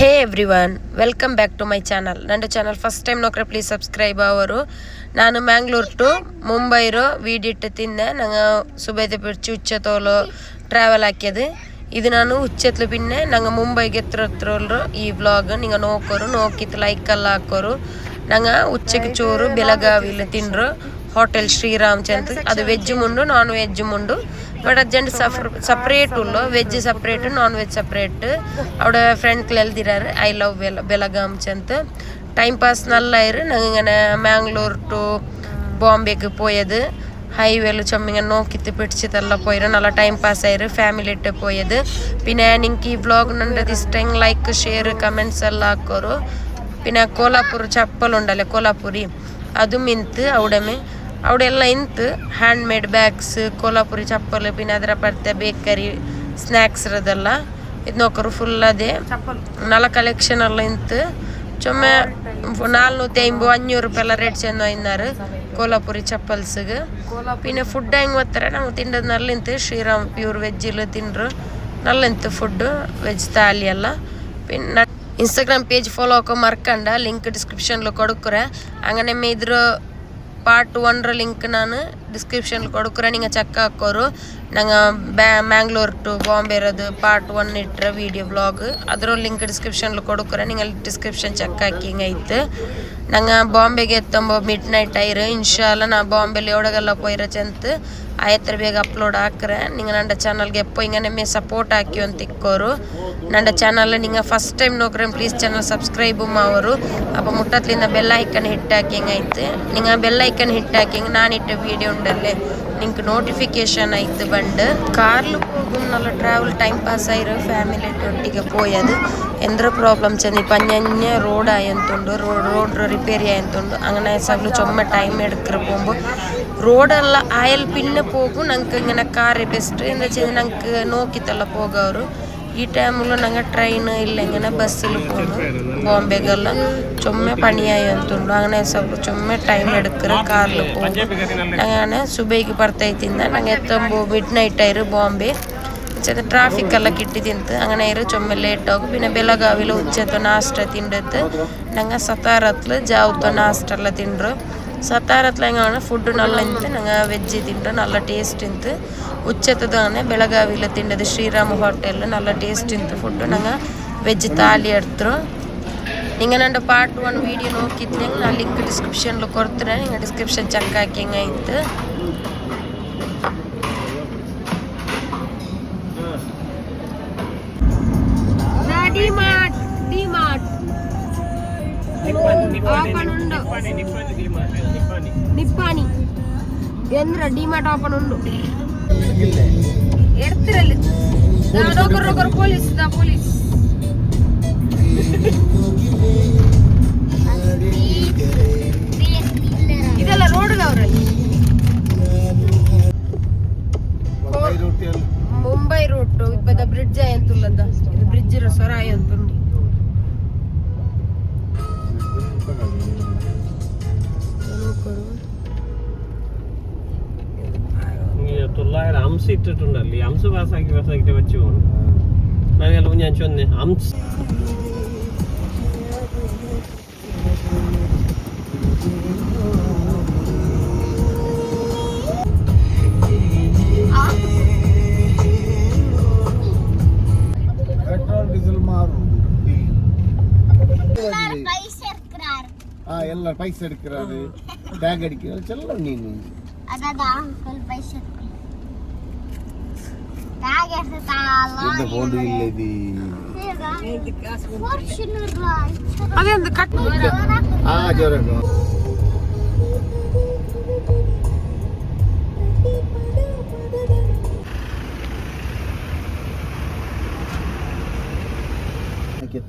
Hey everyone welcome back to my channel. ನನ್ನ channel first time ನೋಕ್ರೆ please subscribe ಅವರು. ನಾನು ಮ್ಯಾಂಗ್ಳೂರ್ ಟು ಮುಂಬೈರು ವೀಡಿಟ್ಟು ತಿಂದೆ. ನಂಗೆ ಸುಬೈದ ಬಿಡ್ಚಿ ಉಚ್ಚೆ ತೋಲು ಟ್ರಾವೆಲ್ ಹಾಕ್ಯದು. ಇದು ನಾನು ಉಚ್ಚೆತ್ಲು ಬಿನ್ನೆ ನಂಗೆ ಮುಂಬೈಗೆ ಎತ್ತರ ಈ ವ್ಲಾಗ್ ನಿಂಗೆ ನೋಕೋರು ನೋಕಿತ್ತು ಲೈಕ್ ಎಲ್ಲ ಹಾಕೋರು. ನಂಗೆ ಉಚ್ಚೆಗೆ ಚೂರು ಬೆಳಗಾವಿಲಿ ತಿನ್ರು ಹೋಟೆಲ್ ಶ್ರೀರಾಮ್ ಚಂದ್ರ ಅದು veg mundu non veg mundu. But ಅಜ್ಜಂಡ್ separate ಉಳ್ಳು veg separate non veg separate അവിടെ front എഴുതിരാറ് I love Bela ബെലഗാം ചെന്ത് time pass നല്ലായിരു ഞങ്ങൾ ഇങ്ങനെ മാംഗ്ലൂർ ടു ബോംബെക്ക് പോയത് ഹൈവേയിൽ ചുമ്മിങ്ങനെ നോക്കിത്ത് പിടിച്ചിട്ടെല്ലാം പോയിരു നല്ല ടൈം പാസ് ആയിരു ഫാമിലി ഇട്ട് പോയത് പിന്നെ നിങ്ങൾക്ക് ഈ വ്ലോഗ് കണ്ടത് ഇഷ്ടം ലൈക്ക് ഷെയർ കമൻസ് എല്ലാം ಹಾಕೋರು പിന്നെ ಕೋಲಾಪುರ ಚಪ್ಪಲ್ ಉಂಡಲ್ಲ ಕೋಲಾಪುರಿ ಅದು ಮಿಂತು ಅವಡಮೆ ಅವಡೆಲ್ಲ ಇಂತ್ hand made bags Kolhapuri chappal ಪಿನ್ ಅದರ ಪರ್ತೆ ಬೇಕರಿ ಸ್ನಾಕ್ಸ್ ಇರೋದೆಲ್ಲ. ಇದು ನೋಕರು ಫುಲ್ ಅದೇ. ನಾಲ್ಕು ಕಲೆಕ್ಷನ್ ಎಲ್ಲ ಇಂತ್ ಚುಮ್ಮ ನಾಲ್ನೂರ ತೆಂಬು ಅಂಜೂರು ರೂಪಾಯಿ ರೇಟ್ ಚೆಂದ ಇನ್ನಾರು ಕೋಲಾಪುರಿ ಚಪ್ಪಲ್ಸ್ ಪಿನ್ ಫುಡ್ ಹೆಂಗ್ ಓದ್ತಾರೆ? ನಾವು ತಿಂಡದಲ್ಲಿ ಇಂತ್ ಶ್ರೀರಾಮ್ ಪ್ಯೂರ್ ವೆಜ್ ಇಲ್ಲ ತಿಂಡ್ರು ನಲ್ಲ ಫುಡ್ಡು ಫುಡ್ ವೆಜ್ ತಾಲಿ ಎಲ್ಲ. ಪಿನ್ ಇನ್ಸ್ಟಾಗ್ರಾಮ್ ಪೇಜ್ ಫಾಲೋ ಹಾಕೋ ಮರ್ಕಂಡ ಲಿಂಕ್ ಡಿಸ್ಕ್ರಿಪ್ಷನ್ ಕೊಡಕ್ರೆ ಹಂಗ ನಿಮ್ಮ ಇದ್ರು ಪಾರ್ಟ್ ಒನ್ರ ಲಿಂಕ್ ನಾನು ಡಿಸ್ಕ್ರಿಪ್ಷನ್ಲಿ ಕೊಡುಕ್ರೆ ನಿಂಗೆ ಚೆಕ್ ಹಾಕೋರು ನಂಗೆ ಬ್ಯಾ, ಮ್ಯಾಂಗ್ಳೂರ್ ಟು ಬಾಂಬೆ ಇರೋದು ಪಾರ್ಟ್ ಒನ್ ಇಟ್ಟರೆ ವೀಡಿಯೋ ಬ್ಲಾಗ್ ಅದರ ಲಿಂಕ್ ಡಿಸ್ಕ್ರಿಪ್ಷನ್ಲಿ ಕೊಡುಕ್ರೆ, ನಿಂಗೆ ಅಲ್ಲಿ ಡಿಸ್ಕ್ರಿಪ್ಷನ್ ಚೆಕ್ ಹಾಕಿ ಐತೆ. ನಂಗೆ ಬಾಂಬೆಗೆ ಎತ್ತಂಬ ಮಿಡ್ ನೈಟ್ ಆಯ್ರು ಇನ್ಶಾಲ ನಾ ಬಾಂಬೆಲಿ ಎವಡಗೆಲ್ಲ ಪೋಯಿರ ಚಂತ ಆಯತ್ರ ಬೇಗ ಅಪ್ಲೋಡ್ ಹಾಕ್ರೆ, ನಿಂಗೆ ನಂಡ ಚಾನಲ್ಗೆ ಎಪ್ಪೋ ಹಿಂಗೆ ನಿಮಗೆ ಸಪೋರ್ಟ್ ಹಾಕಿ ಅಂತ ಇಕ್ಕೋರು. ನಂಡ ಚಾನಲ್ ನಿಂಗೆ ಫಸ್ಟ್ ಟೈಮ್ ನೋಕ್ರೆ ಪ್ಲೀಸ್ ಚಾನಲ್ ಸಬ್ಸ್ಕ್ರೈಬ್ ಮಾವರು ಅಪ್ಪ ಮುಟ್ಟತ್ಲಿಂದ ಬೆಲ್ಲ ಐಕನ್ ಹಿಟ್ ಹಾಕಿ ಐತೆ. ನಿಂಗೆ ಬೆಲ್ಲ ಐಕನ್ ಹಿಟ್ ಹಾಕಿ ಹಿಂಗೆ ನಾನು ಇಟ್ಟ ವೀಡಿಯೋ ಉಂಡಲ್ಲೇ നിങ്ങൾക്ക് നോട്ടിഫിക്കേഷൻ ആയിട്ട് വണ്ട്. കാറിൽ പോകും നല്ല ട്രാവൽ ടൈം പാസ് ആയിരം ഫാമിലി ഒട്ടിക്ക് പോയത്. എന്ത് ചെന്ന് ഇപ്പം പഞ്ഞഞ്ഞ റോഡ് ആയതുകൊണ്ട് റോഡ് റോഡ് റിപ്പയർ ആയതുകൊണ്ട് അങ്ങനെ സകല ചുമ ടൈം എടുക്കറ് പോകുമ്പോൾ റോഡെല്ലാം ആയാൽ പിന്നെ പോകും. ഞങ്ങൾക്ക് ഇങ്ങനെ കാറ് ബെസ്റ്റ് എന്താ വെച്ചാൽ ഞങ്ങൾക്ക് നോക്കിത്തള്ള പോകാറ്. ഈ ടൈമിലും ഞങ്ങൾ ട്രെയിൻ ഇല്ല ഇങ്ങനെ ബസ്സിൽ പോകുന്നു ബോംബെക്കെല്ലാം ചുമ പണിയായി വന്നിട്ടുണ്ട്. അങ്ങനെ ചുമ ടൈം എടുക്കുന്ന കാറിൽ പോകും അങ്ങനെ സുബൈക്ക് പുറത്തൈത്തിന്ന ഞങ്ങൾ എത്തുമ്പോൾ മിഡ് നൈറ്റ് ആയിരുന്നു ബോംബെ. ചെന്ന് ട്രാഫിക് എല്ലാം കിട്ടി തിന്ന് അങ്ങനെ ആയിരുന്നു ചുമ്മ ലേറ്റ് ആകും. പിന്നെ ബെലഗാവിൽ ഉച്ചത്തോ നാസ്റ്റ തിണ്ടത്ത് ഞങ്ങൾ സത്താറത്തിൽ ജാവത്തെ നാസ്റ്റെല്ലാം തിണ്ടു ಸತ್ತಾರತ್ಲ ಹೆಂಗಣ್ಣ ಫುಡ್ ನಲ್ಲ ಇಂತು ನಂಗೆ ವೆಜ್ ತಿಂಟು ನಲ್ಲ ಟೇಸ್ಟ್ ಇಂತು ಉಚ್ಚತ್ತದಾನೆ ಬೆಳಗಾವಿಲ ತಿಂಡದು ಶ್ರೀರಾಮ ಹೋಟೆಲ್ ನಲ್ಲ ಟೇಸ್ಟ್ ಇಂತು ಫುಡ್ ನಂಗೆ ವೆಜ್ ತಾಲಿ ಎಡ್ತರು நீங்கள் நான் பார்ட் ஒன் வீடியோ நோக்கித்தீங்க நான் லிங்க் டிஸ்கிரிப்ஷனில் கொடுத்துறேன் நீங்கள் டிஸ்கிரிப்ஷன் செக் ஆக்கிங்க இது டிமார்ட் டிமார்ட் ನಿಪ್ಪಾಣಿ. ಎಂದ್ರ ಡಿಮಾರ್ಟ್ ಓಪನ್ ಉಂಡು. ಎಡ್ತಿರಲ್ಲಿ. Police police. பைசா எடுக்கிறது பேக் அடிக்கிறது செல்ல நீ எந்த போண்டு இல்லை இது அதே அந்த கட் ஆ ஜோரம் que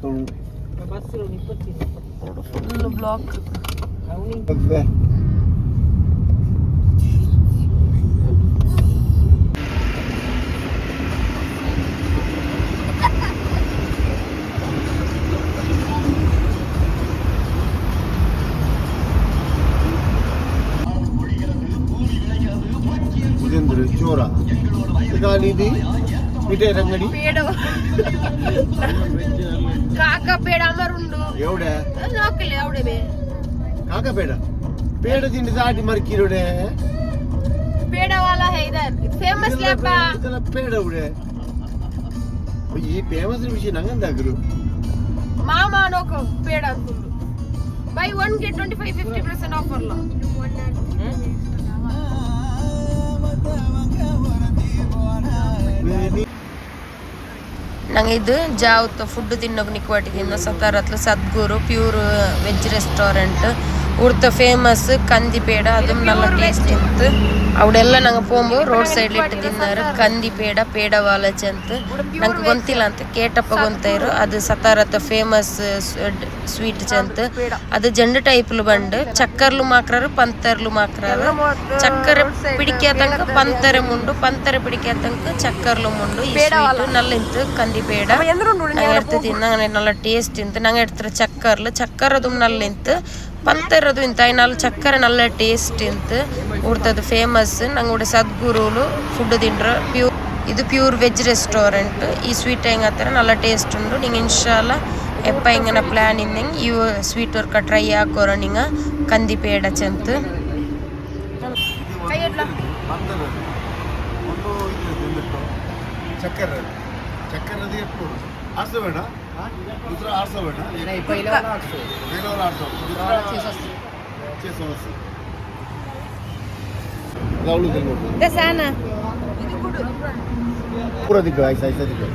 ഇതെന്തൊരു ചോറ ഇത് ఇదేనంగడి కాక పేడ అమరుండు ఎవడే లోకల్ ఎవడే ಆಗ ಬೇಡ ಪೇಡ ತಿಂಡಿ ದಾಟಿ ಮರ್ಕಿರುಡೆ. ಪೇಡ ವಾಲ ಹೈದರ್ ಫೇಮಸ್ ಲೇಪಾ ಪೇಡ ಉಡೆ ಈ ಫೇಮಸ್ ವಿಷಯ ನಂಗಂದಾಗ್ರು ಮಾಮಾ ನೋಕ ಪೇಡ ಅಂತುಂಡು ಬೈ 1 ಗೆ 25 50% ಆಫರ್ ಲಾ ನಂಗಿದು ಜಾವ್ ಫುಡ್ ತಿನ್ನೋಕ್ ನಿಕ್ವಾಟಿಗೆ ಸತಾರತ್ಲು ಸದ್ಗುರು ಪ್ಯೂರ್ ವೆಜ್ ರೆಸ್ಟೋರೆಂಟ್ கொடுத்த ಫೇಮಸ್ ಕಂದಿ ಪೇಡ ಅದು ನಲ್ಲ ಟೇಸ್ಟ್ இருந்து ಅವಡೆಲ್ಲ ನಂಗೆ ಪೋಂಬು ರೋಡ್ ಸೈಡ್ ಇಟ್ಟು ತಿನ್ನಾರು ಕಂದಿ ಪೇಡ ಪೇಡ ವಾಲಜಿ ಅಂತ. ನಂಗೆ ಗೊಂತಿಲ್ಲ ಅಂತ ಕೇಟಪ್ಪ ಗೊಂತಾಯಿರು ಅದು ಸತಾರತ ಫೇಮಸ್ ಸ್ವೀಟ್ ಅಂತ. ಅದು ಜಂಡ ಟೈಪ್ಲು ಬಂಡು ಚಕ್ಕರ್ಲು ಮಾಕ್ರಾರು ಪಂತರ್ಲು ಮಾಕ್ರಾರು. ಚಕ್ಕರೆ ಪಿಡಿಕೆ ತನಕ ಪಂತರೆ ಮುಂಡು ಪಂತರೆ ಪಿಡಿಕೆ ತನಕ ಚಕ್ಕರ್ಲು ಮುಂಡು ಈ ಸ್ವೀಟ್ ಕಂದಿ ಪೇಡ ನಂಗೆ ಎಡ್ತು ತಿನ್ನ ನಲ್ಲ ಟೇಸ್ಟ್ ಇಂತು. ನಂಗೆ ಎಡ್ತಾರೆ ಚಕ್ಕರ್ಲು. ಚಕ್ಕರ್ ಅದು ನಲ್ಲಿಂತು ಪತ್ತ ಇರೋದು ಇಂಥ ಚಕ್ಕರೆ ನಲ್ಲ ಟೇಸ್ಟ್ ಇಂತ. ಊರ್ತದ್ದು ಫೇಮಸ್ ನಂಗೆ ಸದ್ಗುರುಲು ಫುಡ್ ತಿಂಡ್ರ ಪ್ಯೂರ್ ಇದು ಪ್ಯೂರ್ ವೆಜ್ ರೆಸ್ಟೋರೆಂಟ್ ಈ ಸ್ವೀಟ್ ಹೆಂಗತ್ತಾರ ನಲ್ಲ ಟೇಸ್ಟ್ ಉಂಟು ನಿಂಗೆ ಇನ್ಶಾಲ ಎಪ್ಪ ಹಿಂಗನ ಪ್ಲ್ಯಾನ್ ಇಂದಂಗೆ ಈ ಸ್ವೀಟ್ ವರ್ಕ ಟ್ರೈ ಹಾಕೋರ ನಿಂಗೆ. ಕಂದಿ ಪೇಡ ಚಂತ. ಚಕ್ಕರ್. ಚಕ್ಕರ್ ಅದೇ ಅಷ್ಟು ಬೇಡ. दुसरा आठ सौ भेटणार नाही पहिल्यावर आठ सौ पहिल्यावर आठ सौ दुसरा सौ असं दिखो ऐसा ऐसा दिखो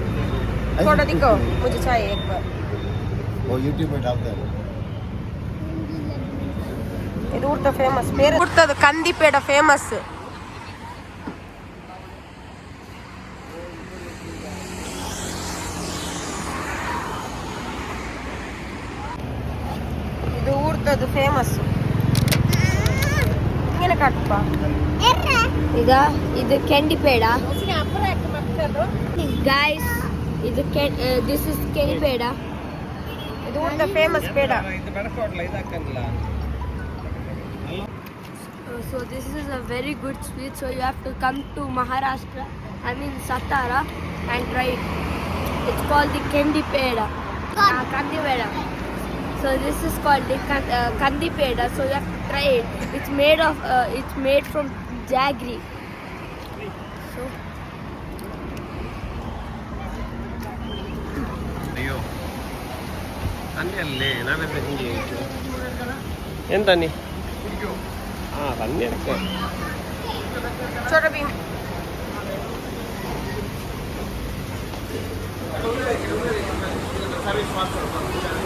थोड़ा दिखो मुझे चाहिए एक बार वो यूट्यूब पे डालते हैं இது ஊர்ட்ட ஃபேமஸ் பேர் ஊர்ட்டது கந்திப்பேட ஃபேமஸ் ಹಿಂಗೇನೆ ಕಟ್ಟಪ್ಪ ಈಗ ಇದು ಕೆಂಡಿ ಪೇಡ. ಗಾಯ್ಸ್ ಇದು ದಿಸ್ ಇಸ್ ಕೆಂಡಿ ಪೇಡ. ಇದು ಊಟ famous peda. So this is a very good sweet so you have to come to Maharashtra I mean Satara and right it's call the kandi peda kandi peda So this is called the kandi peda. So you have to try it. It's made of uh, it's made from jaggery. So. അയ്യോ തന്നെയല്ലേ ഞാൻ തന്നെ ചോദിച്ചു എന്താ നീ ആ തന്നെയൊക്കെ ചോട്ടബീൻ service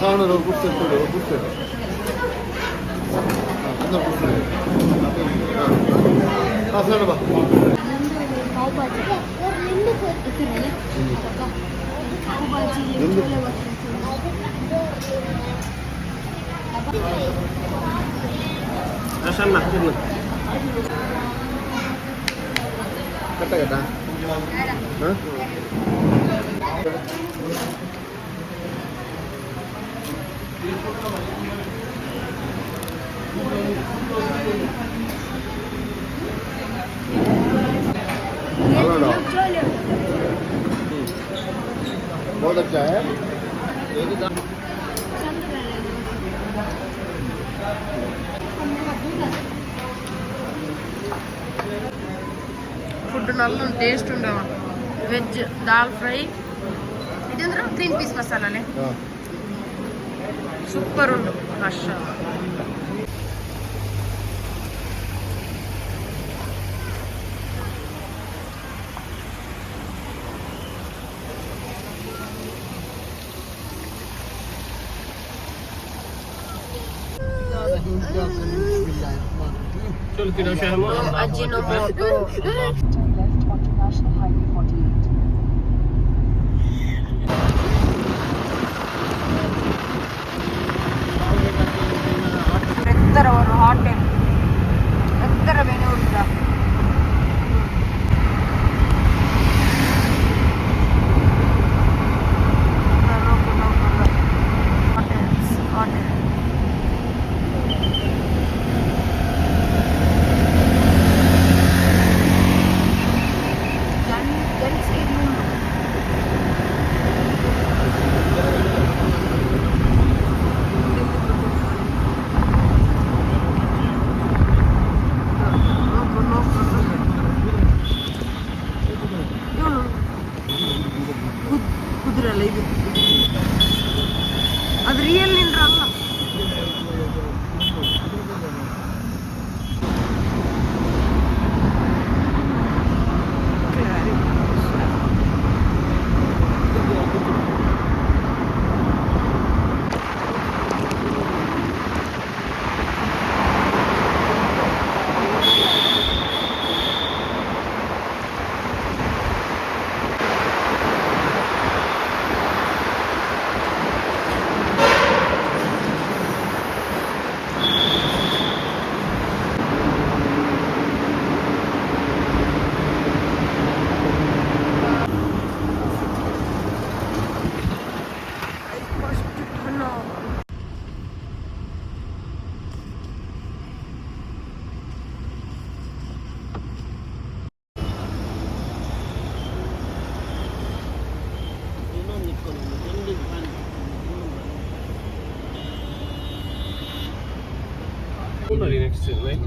சாணர் ஒரு குடிச்சு எடுத்து ஒரு குடிச்சு அந்த குடிச்சு ஆ சாணபா Asan nak tu. Kata kata. Ha? बहुत अच्छा है ఫుడ్ నల్ల టేస్ట్ ఉండవా? Veg dal fry. ఇదేంద్ర green peas మసాలానే. സൂപ്പർ ഉണ്ട് ഭക്ഷ Только на not in.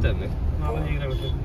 Tutta mi? No, non gli.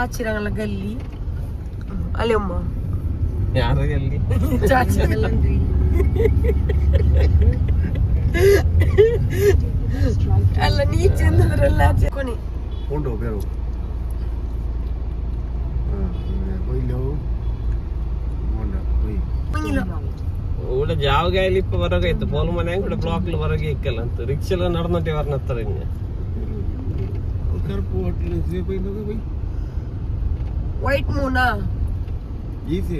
ಇದು ಚಾಚಿರಂಗಲ ಗಲ್ಲಿ ಅಲ್ಲಿ ಅಮ್ಮ ಯಾರು ಎಲ್ಲಿ ಚಾಚಿರಂಗಲ ಅಲ್ಲ ನೀ ಚೆಂದದ್ರಲ್ಲ ಕೊನಿ ಉಂಟು ಬೇರೆ ಕೊಯ್ಲು ಮೊನ್ನೆ ಕೊಯ್ ഇവിടെ ജാവകായാലും ഇപ്പൊ വരക എത്തു പോലും മനെ ഇവിടെ ബ്ലോക്കിൽ വരക ഇക്കല്ല റിക്ഷല നടന്നിട്ട് വരണത്ര ഇങ്ങനെ ಕರ್ಪು ಹೋಟ್ಲು ಕೊಯ್ಲು వైట్ మూనా ఈజీ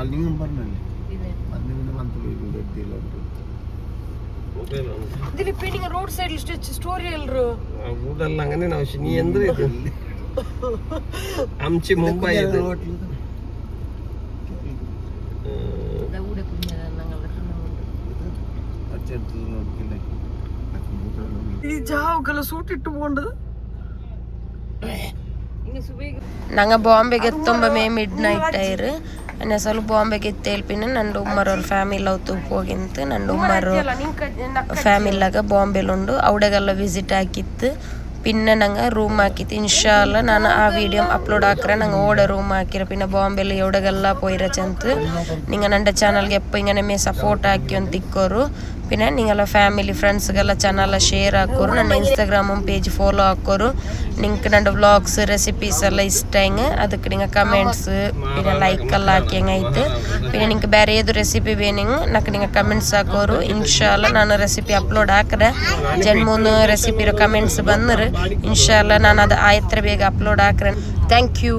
ಅಲ್ಲಿ ನಿಂಗೆ ಬರ್ನಲ್ಲಿ ಅಲ್ಲಿ ಅಂತ ವ್ಯಕ್ತಿಲ್ಲ ಇಲ್ಲಿ ಪೇಂಟಿಂಗ್ ರೋಡ್ ಸೈಡ್ ಸ್ಟೆಚ್ ಸ್ಟೋರಿ ಎಲ್ರು ಊರಲ್ಲ ಹಂಗನೆ ನಾವು ನೀ ಅಂದ್ರೆ ಇದು ಆಮಚಿ ಮುಂಬೈ ಇದು ഈ ജാവുകളെ സൂട്ടിട്ട് പോണ്ടത് ನಂಗೆ ಬಾಂಬೆ ಗೆತ್ತೊಂಬ ಮೇ ಮಿಡ್ ನೈಟ್ ಐರ್ ಅನ್ನ ಸ್ವಲ್ಪ ಬಾಂಬೆ ಗೆತ್ತೇಳ್ಪಿನ ನಂದು ಉಮ್ಮರ್ ಫ್ಯಾಮಿಲಿ ಅವ್ ತೂಕ ಹೋಗಿಂತ. ನಂದು ಉಮ್ಮರ್ ಫ್ಯಾಮಿಲಾಗ ಬಾಂಬೆ ಉಂಡು ಅವಡೆಗೆಲ್ಲ ವಿಸಿಟ್ ಹಾಕಿತ್ತು. ಪಿನ್ನ ನಂಗೆ ರೂಮ್ ಹಾಕಿತ್ತು. ಇನ್ಶಾಲ್ಲ ನಾನು ಆ ವಿಡಿಯೋ ಅಪ್ಲೋಡ್ ಹಾಕ್ರೆ ನಂಗೆ ಓಡ ರೂಮ್ ಹಾಕಿರೋ ಪಿನ್ನ ಬಾಂಬೆಲಿ ಎವಡೆಗೆಲ್ಲ ಪೋಯಿರ ಚಂತ. ನಿಂಗೆ ನಂಡ ಚಾನಲ್ಗೆ ಎಪ್ಪ ಹಿಂಗೆ ಮೇ ಸಪೋರ್ಟ್ ಹಾಕಿ ಒಂದು ತಿಕ್ಕೋರು ಪಿನ್ನ ನಿಂಗೆಲ್ಲ ಫ್ಯಾಮಿಲಿ ಫ್ರೆಂಡ್ಸ್ಗೆಲ್ಲ ಚಾನಲ್ಲ ಶೇರ್ ಹಾಕೋರು. ನನ್ನ ಇನ್ಸ್ಟಾಗ್ರಾಮ್ ಪೇಜ್ ಫಾಲೋ ಹಾಕೋರು. നിങ്ങൾക്ക് രണ്ട് വ്ളോഗ്സ് റെസിപ്പീസ് ಇಷ್ಟ ഇഷ്ടമെങ്കിൽ ಅದಕ್ಕೆ ನಿಂಗೆ ಕಮೆಂಟ್ಸ್ ಲೈಕ್ ಎಲ್ಲ ಹಾಕಿ ಆಯ್ತು പിന്നെ നിങ്ങൾക്ക് ಬೇರೆ ಏದು ರೆಸಿಪಿ ಬೇನಂಗೆ ನಕ್ಕೆ ನೀವು ಕಮೆಂಟ್ಸ್ ಹಾಕೋರು ಇನ್ಶಾಲ ನಾನು ರೆಸಿಪಿ ಅಪ್ಲೋಡ್ ಹಾಕ್ರೆ ಜನ್ ರೆಸಿಪಿ ಇರೋ ಕಮೆಂಟ್ಸ್ ಬಂದರು ಇನ್ಶಾಲ ನಾನು ಅದು ಆಯ್ತರ ಬೇಗ ಅಪ್ಲೋಡ್ ಹಾಕ್ರೆ ಥ್ಯಾಂಕ್ ಯು